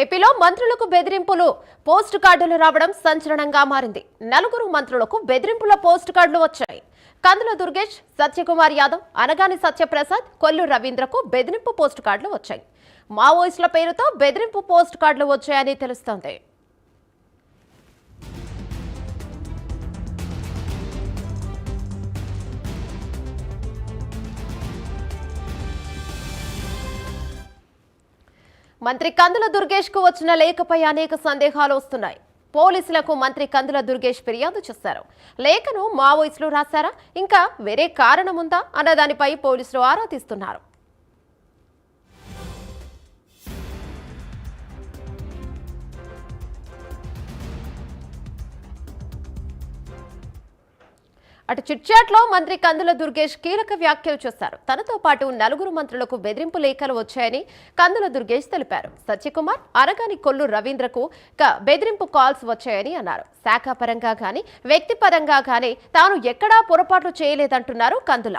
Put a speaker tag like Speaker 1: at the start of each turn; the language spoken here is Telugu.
Speaker 1: ఏపీలో మంత్రులకు బెదిరింపులు. పోస్ట్ కార్డులు రావడం సంచలనంగా మారింది. నలుగురు మంత్రులకు బెదిరింపుల పోస్ట్ కార్డులు వచ్చాయి. కందుల దుర్గేష్ సత్యకుమార్ యాదవ్ అనగాని సత్యప్రసాద్ కొల్లు రవీంద్రకు బెదిరింపు పోస్ట్ కార్డులు వచ్చాయి. మావోయిస్టుల పేరుతో బెదిరింపు పోస్ట్ కార్డులు వచ్చాయని తెలుస్తోంది. మంత్రి కందుల దుర్గేష్కు వచ్చిన లేఖపై అనేక సందేహాలు వస్తున్నాయి. పోలీసులకు మంత్రి కందుల దుర్గేష్ ఫిర్యాదు చేశారు. లేఖను మావోయిస్టులు రాశారా? ఇంకా వేరే కారణం ఉందా? అన్న దానిపై పోలీసులు ఆరా తీస్తున్నారు. అటు చిట్చాట్లో మంత్రి కందుల దుర్గేష్ కీలక వ్యాఖ్యలు చేశారు. తనతో పాటు నలుగురు మంత్రులకు బెదిరింపు లేఖలు వచ్చాయని కందుల దుర్గేష్ తెలిపారు. సత్యకుమార్ అరగాని కొల్లు రవీంద్రకు క- బెదిరింపు కాల్స్ వచ్చాయని అన్నారు. శాఖాపరంగా గాని వ్యక్తిపరంగా గాని తాను ఎక్కడా పొరపాట్లు చేయలేదంటున్నారు కందుల.